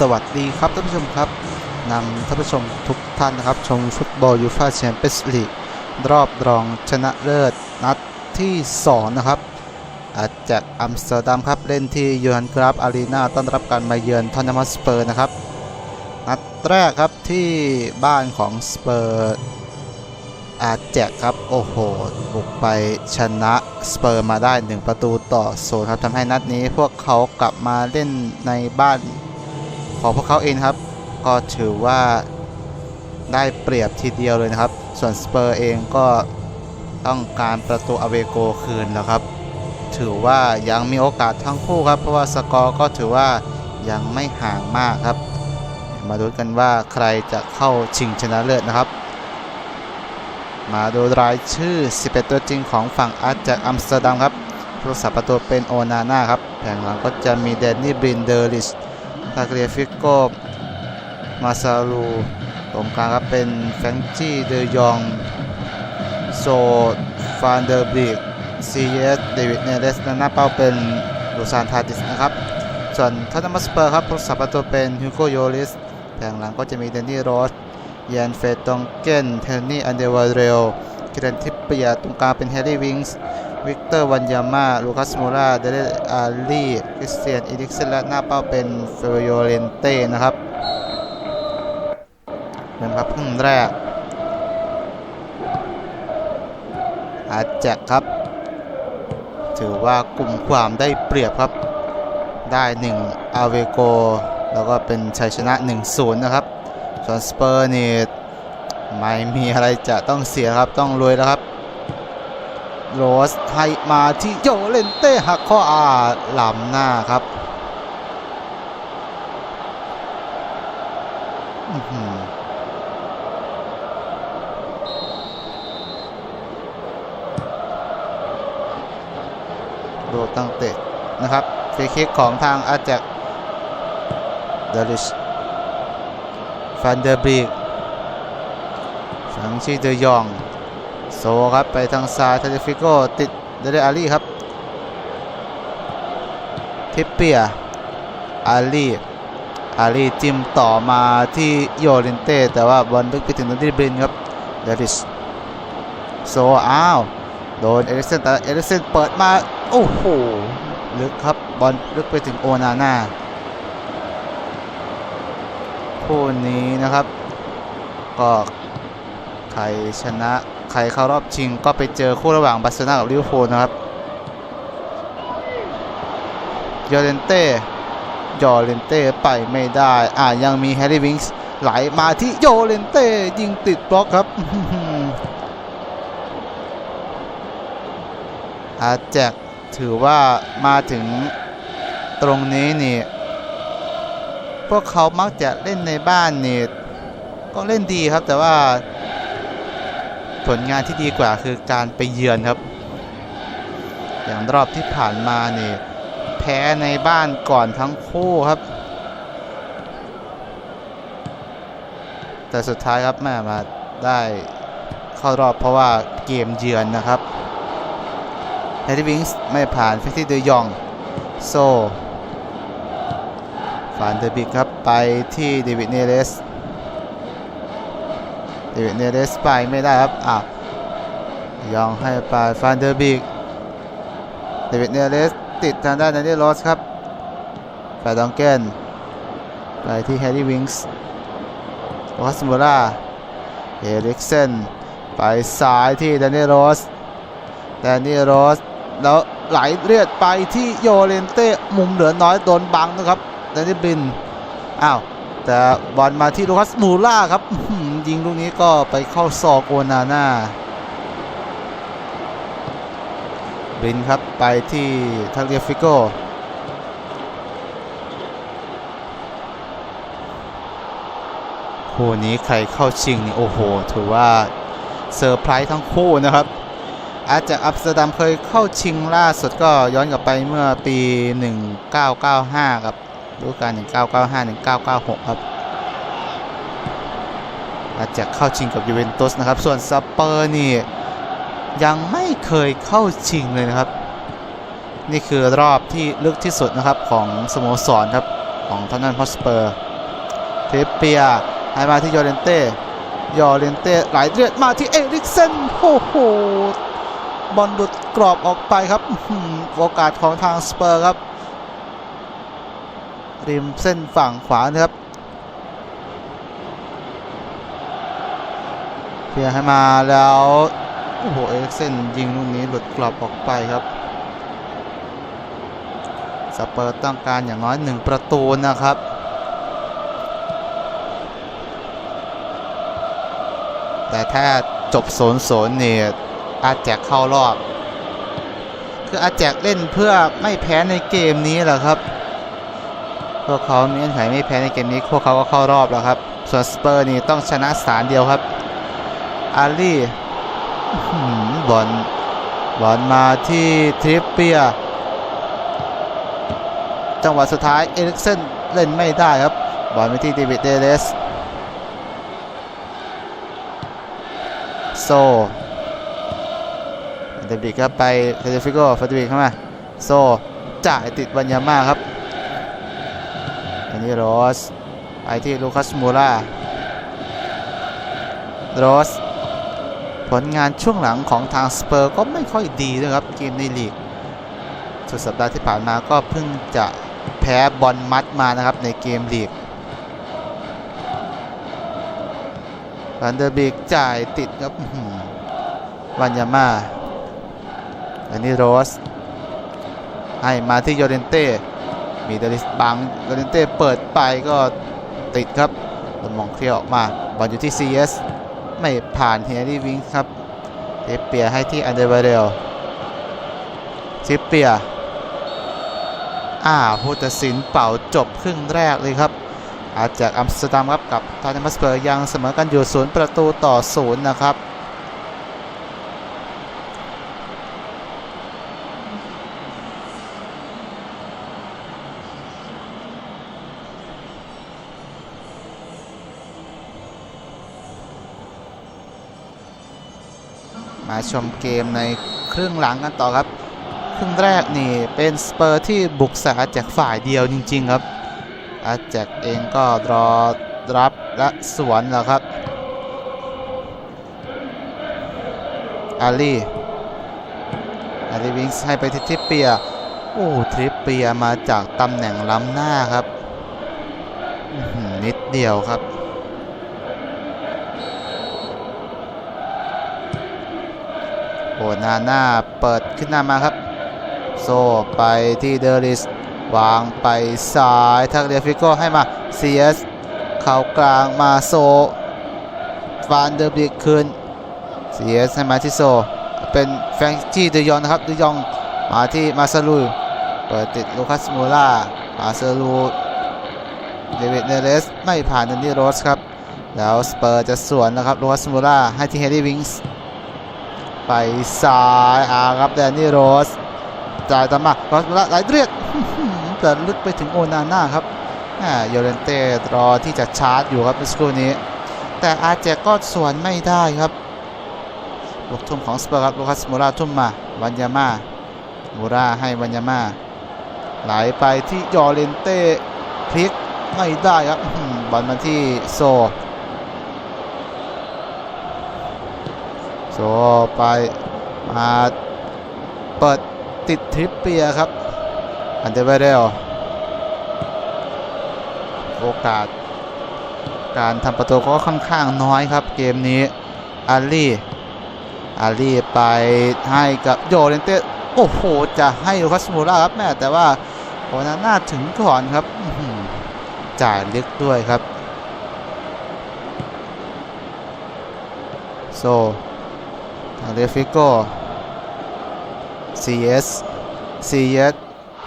สวัสดีครับท่านผู้ชมครับนำท่านผู้ชมทุกท่านนะครับ ชมฟุตบอลยูฟ่าแชมเปี้ยนส์ลีกรอบรองชนะเลิศนัดที่ 2 นะครับอาจากอัมสเตอร์ดัมครับ เล่นที่ยูฮันกราฟอารีนาต้อนรับการมาเยือนทอนนัมสเปอร์นะครับ นัดแรกครับที่บ้านของสเปอร์อาแจกครับ โอ้โห บุกไปชนะสเปอร์มาได้ 1 ประตูต่อศูนย์ครับทำให้นัดนี้พวกเขากลับมาเล่นในบ้าน ของพวกเขาเองครับ ก็ถือว่าได้เปรียบทีเดียวเลยนะครับ ส่วนสเปอร์เองก็ต้องการประตูอเวโกคืนแล้วครับ ถือว่ายังมีโอกาสทั้งคู่ครับ เพราะว่าสกอร์ก็ถือว่ายังไม่ห่างมากครับ มาดูกันว่าใครจะเข้าชิงชนะเลิศนะครับ มาดูรายชื่อ 11 ตัวจริงของฝั่งอาร์จากอัมสเตอร์ดัมครับผู้รักษาประตูเป็นโอนาน่าครับแผงหลังก็จะมีแดนนี่บรินเดอร์ลิช ทากเรียฟิโกมาซาลูตรงกลางครับเป็นแฟงจี้เดยองโซฟานเดอร์บิกซีเอสเดวิดเนเรสหน้าเป้าเป็นลูซานทาดิสนะครับ ส่วนทอตนัมสเปอร์ครับผู้สับประตูเป็นฮิวโกโยลิสแผงหลังก็จะมีเดนนี่โรสยานเฟตองเกนเทนนี่อันเดวาเรลเกรนทิปเปียตรงกลางเป็นแฮร์รี่วิงส์ วิกเตอร์วันยาม่าลูคัสมูราเดเรอาลีคริสเตียนอีลิกเซนและหน้าเป้าเป็นเฟโยเรนเต้นะครับเริ่มครับครึ่งแรก อาจจะครับ ถือว่ากลุ่มความได้เปรียบครับ ได้1อาเวโก แล้วก็เป็นชัยชนะ 1-0 นะครับส่วนสเปอร์นี่ไม่มีอะไรจะต้องเสียครับต้องลุยแล้วครับ โรสให้มาที่โยเลนเต้หักข้ออาหลำหน้าครับโดตั้งเตะนะครับฟรีคิกของทางอาแจกเดลิชฟันเดอร์บีกฟังชีเดยอง โซครับไปทางซ้ายทาเดฟิโกติดเดเรอาลีครับ ทิปเปียอาลีอาลีจิ้มต่อมาที่โยลินเต้แต่ว่าบอลลึกไปถึงนันดิบรินครับเดริสโซอ้าวโดนเอริเซนแต่เอริเซนเปิดมาโอ้โหลึกครับบอลลึกไปถึงโอนาน่าคู่นี้นะครับ ก็ใครชนะ ใครเข้ารอบชิงก็ไปเจอคู่ระหว่างบาร์เซโลนากับลิเวอร์พูลนะครับยอเรนเต้ยอเรนเต้ไปไม่ได้อ่ายังมีแฮร์รี่วิงส์ไหลมาที่โยเรนเต้ยิงติดบล็อกครับอาแจกถือว่ามาถึงตรงนี้นี่ พวกเขามักจะเล่นในบ้านนี่ก็เล่นดีครับแต่ว่า ผลงานที่ดีกว่าคือการไปเยือนครับ อย่างรอบที่ผ่านมาเนี่ยแพ้ในบ้านก่อนทั้งคู่ครับ แต่สุดท้ายครับแม่มาได้เข้ารอบเพราะว่าเกมเยือนนะครับแฮร์รี่วิงส์ไม่ผ่านเฟสซี่เดยอง โซฟานเดอร์บิกครับ ไปที่เดวิดเนเรส ดวิดเนเรสไปไม่ได้ครับอะยองให้ไปฟานเดอร์บิกเดวิดเนเรสติดทางด้านนันเดลอสครับไปดองเกนไปที่แฮร์รี่วิงส์โอสมูราเอริกเซนไปซ้ายที่แดนนี่โรสแดนนี่โรสแล้วไหลเลือดไปที่โยเลนเต้มุมเหลือน้อยโดนบังนะครับแดนนี่บินอ้าว แต่บอลมาที่ลูคัสมูล่าครับยิงลูกนี้ก็ไปเข้าซอกโอนาน่าบินครับไปที่ทักเรียฟิโกคู่นี้ใครเข้าชิงนี่โอ้โห ถือว่าเซอร์ไพรส์ทั้งคู่นะครับ อาจจะอัมสเตอร์ดัมเคยเข้าชิงล่าสุดก็ย้อนกลับไปเมื่อปี 1995 ครับ ฤดูกาล1995 1996 ครับอาจจะเข้าชิงกับยูเวนตุสนะครับ ส่วนสเปอร์นี่ยังไม่เคยเข้าชิงเลยนะครับ นี่คือรอบที่ลึกที่สุดนะครับของสโมสรครับของทอนนันพอสเปอร์เทปเปียให้มาที่ยอร์เรนเต้ยอร์เรนเต้ไหลเลือดมาที่เอริกเซนโอ้โหบอลดุดกรอบออกไปครับโอกาสของทางสเปอร์ครับ ริมเส้นฝั่งขวานะครับเพียร์ให้มาแล้วโอ้โหเอริกเซนยิงลูกนี้หลุดกรอบออกไปครับสเปอร์ต้องการอย่างน้อยหนึ่งประตูนะครับแต่ถ้าจบ0นเนี่ยอาแจกเข้ารอบ คืออาแจกเล่นเพื่อไม่แพ้ในเกมนี้แหละครับ วกเขามีเงื่อนไขไม่แพ้ในเกมนี้พวกเขาก็เข้ารอบแล้วครับ ส่วนสเปอร์นี่ต้องชนะสารเดียวครับอาลีอื้อหือบอลบอลมาที่ทริปเปียจังหวะสุดท้ายเอริกเซนเล่นไม่ได้ครับ บอลไปที่เดวิดเดเลสโซเดบิกครับไปเฟเดฟิโกเฟเดริกเข้ามา โซจ่ายติดบัญญาม่าครับ นี้โรสไปที่ลูคัสมูราโรสผลงานช่วงหลังของทางสเปอร์ก็ไม่ค่อยดีด้วยครับเกมในลีกสุดสัปดาห์ที่ผ่านมาก็เพิ่งจะแพ้บอลมัดมานะครับในเกมลีกวันเดอร์บิกจ่ายติดครับวันยาม่าอันนี้โรสให้มาที่โยเรนเต้ มีเดลิสบังโยเรนเต้เปิดไปก็ติดครับลมองเคลียร์ออกมาบอลอยู่ที่ CS ไม่ผ่านเฮนรี่วิงครับเทปเปียให้ที่อันเดอร์เบเรลทิปเปียอ่าผู้ตัดสินเป่าจบครึ่งแรกเลยครับ อาจจากอัมสเตอร์ดัมครับกับทาร์เนมัสเปอร์ยังเสมอกันอยู่ศูนย์ประตูต่อศูนย์นะครับ มาชมเกมในครึ่งหลังกันต่อครับ ครึ่งแรกนี่เป็นสเปอร์ที่บุกใส่อากฝ่ายเดียวจริง ๆ ครับ อาแจกเองก็รอรับและสวนแล้วครับ อาลีอาลีวิงส์ให้ไปที่ทริปเปีย โอ้ทริปเปียมาจากตำแหน่งล้ำหน้าครับนิดเดียวครับ โอนาน่าเปิดขึ้นหน้ามาครับ โซไปที่เดริสวางไปซ้ายทักเดียฟิโก้ให้มาเซียสเข่ากลางมาโซฟานเดอร์บิกคืนเซียสให้มาที่โซ เป็นแฟงจี้เดยองนะครับเดยองมาที่มาซาลูเปิดติดลูคัสมูล่ามาซาลูเดวิดเนเรสไม่ผ่านดันนี่โรสครับ แล้วสเปอร์จะสวนนะครับลูคัสมูล่าให้ที่เฮดดี้วิงส์ ไปซ้ายอาครับแดนนี่โรสจ่ายตามมาโรสมาละไหลเรียดแต่ลึกไปถึงโอนาน่าครับแหม่โยเรนเต้รอที่จะชาร์จอยู่ครับเมื่อสักครู่นี้ แต่อาเจก็สวนไม่ได้ครับลูกทุ่มของสเปอร์ครับลูคัสมูราทุ่มมาวันยาม่ามูราให้วันยาม่าไหลไปที่ยอเรนเต้พลิกไม่ได้ครับบอลมาที่โซ โซ ไปมาเปิดติดทริปเปียครับ อันเดเบเรลโอกาส การทำประตูก็ค่อนข้างน้อยครับ เกมนี้อาลีอาลีไปให้กับโยเรนเต้โอ้โห จะให้ลูคัสมูราครับแม่แต่ว่าโอนาน่าถึงก่อนครับจ่ายลึกด้วยครับ โซ เดฟิโก้ CS CS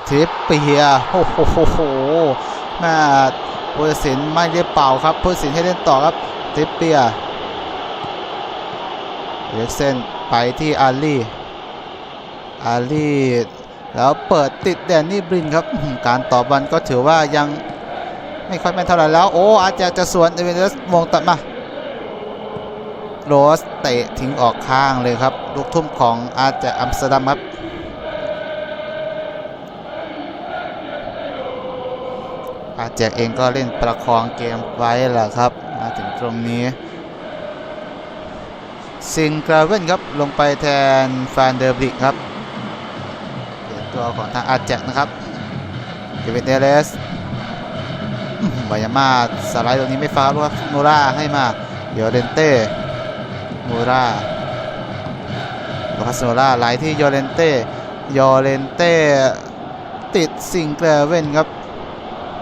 ทริปเปียโอ้โหโหโหแม่ผู้ตัดสินไม่ได้เป่าครับผู้ตัดสินให้เล่นต่อครับทริปเปียเล็กเซนไปที่อาลีอาลีแล้วเปิดติดแดนนี่บรินครับ การต่อบอลก็ถือว่ายังไม่ค่อยแม่นเท่าไหร่แล้ว โอ้อาจจะจะสวนเอเวนเดสมงตัดมา โรสเตะทิ้งออกข้างเลยครับลูกทุ่มของอาจจะอัมสเตอร์ดัมครับอาแจกเองก็เล่นประคองเกมไว้แหละครับ มาถึงตรงนี้ ซิงกราเวนครับลงไปแทนฟานเดอร์บริกครับเปลี่ยนตัวของทางอาแจกนะครับเดวิดเนเรสบายามาสไลด์ตรงนี้ไม่ฟาวล์ครับมูราให้มา เดี๋ยวเรนเต้ มูราโลคัสมูราไหลที่โยเรนเต้โยเรนเต้ติดซิงเกราเวนครับ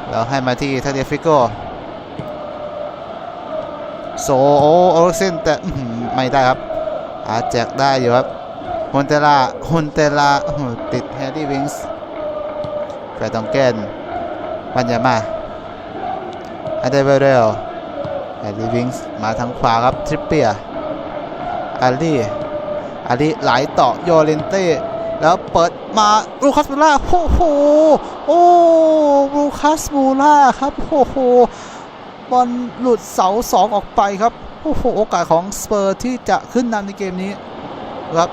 แล้วให้มาที่ทาเดฟิโกโซโอโอเซนแต่ไม่ได้ครับอาแจกได้อยู่ครับฮุนเตลาฮุนเตลาติดแฮร์รี่วิงส์แฟร์ตองเกนปัญญามาอันเดเวเรลแฮร์รี่วิงส์มาทางขวาครับทริปเปีย อาลีอาลีไหลต่อโยเลนเต้แล้วเปิดมาลูคัสมูล่าโอ้โหโอ้ลูคัสมูล่าครับโอ้โหบอลหลุดเสาสองออกไปครับโอ้โหโอกาสของสเปอร์ที่จะขึ้นนำในเกมนี้ครับ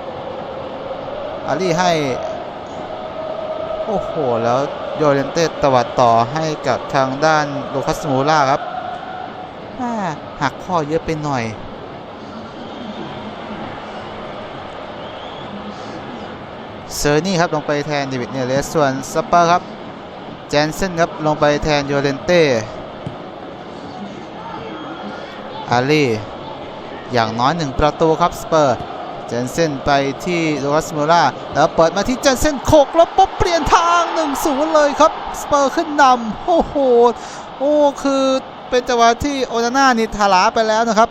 อาลีให้โอ้โหแล้วโยเรนเต้ตวัดต่อให้กับทางด้านลูคัสมูล่าครับหักข้อเยอะไปหน่อย เซอร์นี่ครับลงไปแทนเดวิดเนเลสส่วนสเปอร์ครับแจนเซนครับลงไปแทนโยเรนเต้อาลีอย่างน้อยหนึ่งประตูครับสเปอร์เจนเซนไปที่โลคัสมูล่าแล้วเปิดมาที่เจนเซนโขกแล้วปุ๊บเปลี่ยนทาง1-0เลยครับสเปอร์ขึ้นนำโอ้โหโอ้คือเป็นจังหวะที่โอนาน่านี่ทลาไปแล้วนะครับ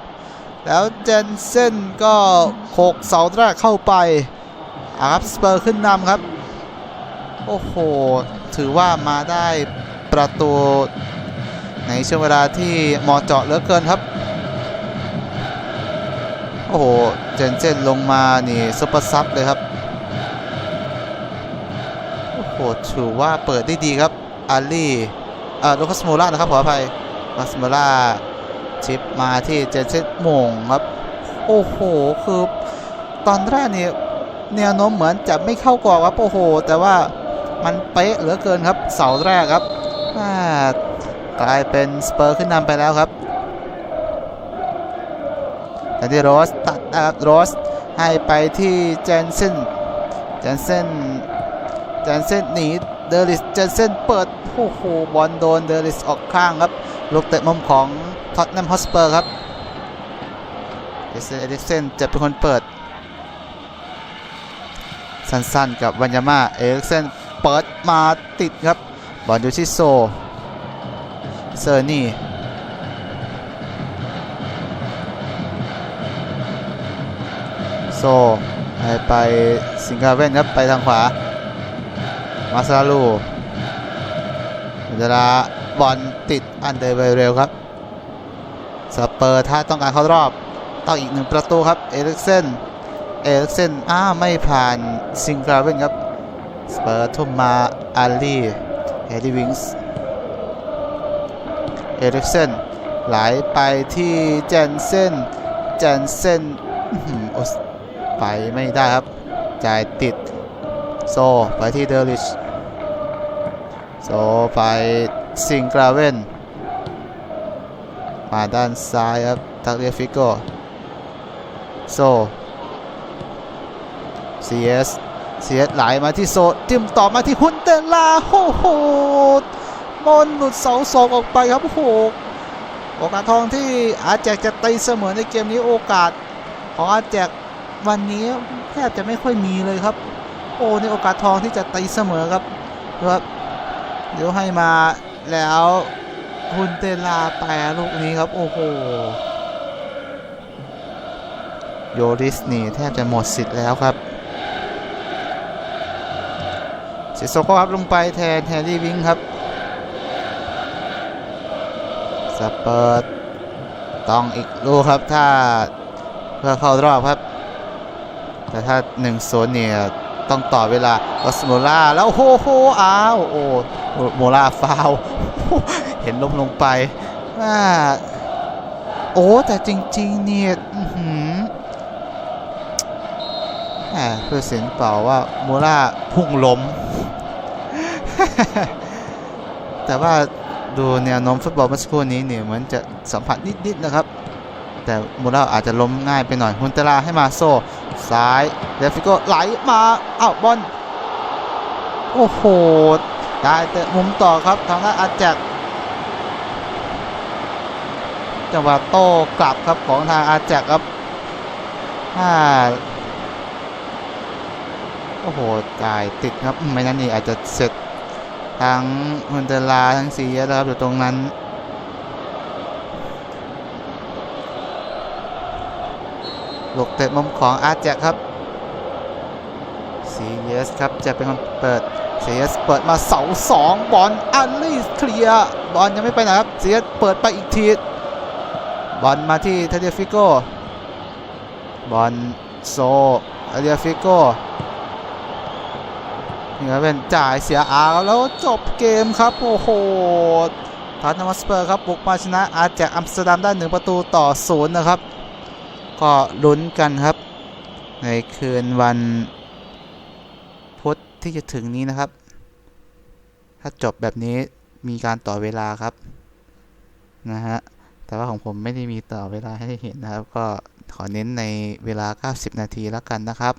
แล้วเจนเซนก็โขกเสาแรกเข้าไป อาครับสเปอร์ขึ้นนำครับ โอ้โห ถือว่ามาได้ประตูในช่วงเวลาที่มอเจาะเหลือเกินครับ โอ้โห เจนเจนลงมานี่ซุปเปอร์ซับเลยครับ โอ้โห ถือว่าเปิดได้ดีครับอาลี่อ่าโลคัสโมล่านะครับขออภัยโลคัสโมล่าชิปมาที่เจนเจนโมงครับ โอ้โห คือตอนแรกนี่ แนวโน้มเหมือนจะไม่เข้ากรอบครับโอ้โห แต่ว่ามันเป๊ะเหลือเกินครับเสาแรกครับกลายเป็นสเปอร์ขึ้นนำไปแล้วครับแต่ที่โรสตัดนะครับโรสให้ไปที่เจนเซนเจนเซนเจนเซนหนีเดลิสเจนเซนเปิดโอ้โหบอลโดนเดลิสออกข้างครับลูกเตะมุมของท็อตแนมฮอสเปอร์ครับเอเซนเอลิกเซนจะเป็นคนเปิด สั้นๆ กับวัญญาม่าเอริกเซนเปิดมาติดครับบอลอยู่ที่โซเซอร์นี่โซไปสิงคาเว่นครับไปทางขวา มาซาลูเวลาบอลติดอันเดอร์ไวเร็วครับสเปอร์ถ้าต้องการเข้ารอบต้องอีกหนึ่งประตูครับ เอริกเซนเอริกเซนอ้าไม่ผ่าน ซิงคราเวนครับสเปอร์ทุ่มมาอาลีเฮดดี้วิงส์เอริกเซนไหลไปที่เจนเซนเจนเซนโอสไปไม่ได้ครับ จ่ายติด โซไปที่เดลิช โซไปซิงคราเวนมาด้านซ้ายครับทักเรียฟิโกโซ CS CS ไหลมาที่โซจิ้มต่อมาที่ฮุนเตลาโอ้โหบอลหลุดเสาสองออกไปครับโอ้โหโอกาสทองที่อาแจกจะตีเสมอในเกมนี้โอกาสของอาแจกวันนี้แทบจะไม่ค่อยมีเลยครับ โอ้ในโอกาสทองที่จะตีเสมอครับครับเดี๋ยวให้มาแล้วฮุนเตลาแปรลูกนี้ครับ โอ้โหโยริสนี่แทบจะหมดสิทธิ์แล้วครับ เซโซโกครับลงไปแทนแฮร์รี่วิงครับสเปิร์ตต้องอีกลูกครับถ้าเพื่อเข้ารอบครับ แต่ถ้า1นึ่งโซนเนี่ยต้องต่อเวลาออสโมล่าแล้วโอ้โหอ้าวโอ้โมล่าฟาวเห็นล้มลงไปอ่าโอ้แต่จริง ๆ เนี่ยอื้อหืออ่าเพื่อเสียงเปล่าว่าโมล่าพุ่งล้ม แต่ว่าดูแนวโน้มฟุตบอลเมื่อสักครู่นี้เนี่ยเหมือนจะสัมผัสนิดๆนะครับ แต่มูราอาจจะล้มง่ายไปหน่อยฮุนเตลาให้มาโซซ้ายเดฟิโกไหลมาเอ้าบอลโอ้โหได้แต่มุมต่อครับทางด้านอาแจกจังหวะโต้กลับครับของทางอาแจกครับอ่าโอ้โหจ่ายติดครับอืมไม่นั้นนี่อาจจะเสร็จ ทั้งฮุนเตลาทั้งซีเยสครับอยู่ตรงนั้นลูกเตะมุมของอาร์แจ็คครับ CS ครับจะเป็นคนเปิด CS เอสเปิดมาเสาสองบอลอัลลี่เคลียบอลยังไม่ไปไหนครับ CS เอสเปิดไปอีกทีบอลมาที่เทเดียฟิโก้บอลโซเทเดียฟิโก้ นี่ครับเป็นจ่ายเสียอาแล้วจบเกมครับ โอ้โหทอตแนมสเปอร์ครับบุกมาชนะอาร์แจ็คอัมสเตอร์ดัมได้หนึ่งประตูต่อศูนย์นะครับ ก็ลุ้นกันครับ ในคืนวันพุธที่จะถึงนี้นะครับ ถ้าจบแบบนี้มีการต่อเวลาครับนะฮะแต่ว่าของผมไม่ได้มีต่อเวลาให้เห็นนะครับ ก็ขอเน้นในเวลา 90 นาทีแล้วกันนะครับ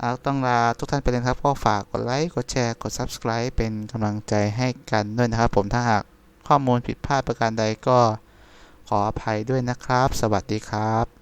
อ่าต้องลาทุกท่านไปเลยครับ ก็ฝากกดไลค์ กดแชร์ กด Subscribe เป็นกำลังใจให้กันด้วยนะครับผมถ้าหากข้อมูลผิดพลาดประการใดก็ขออภัยด้วยนะครับ สวัสดีครับ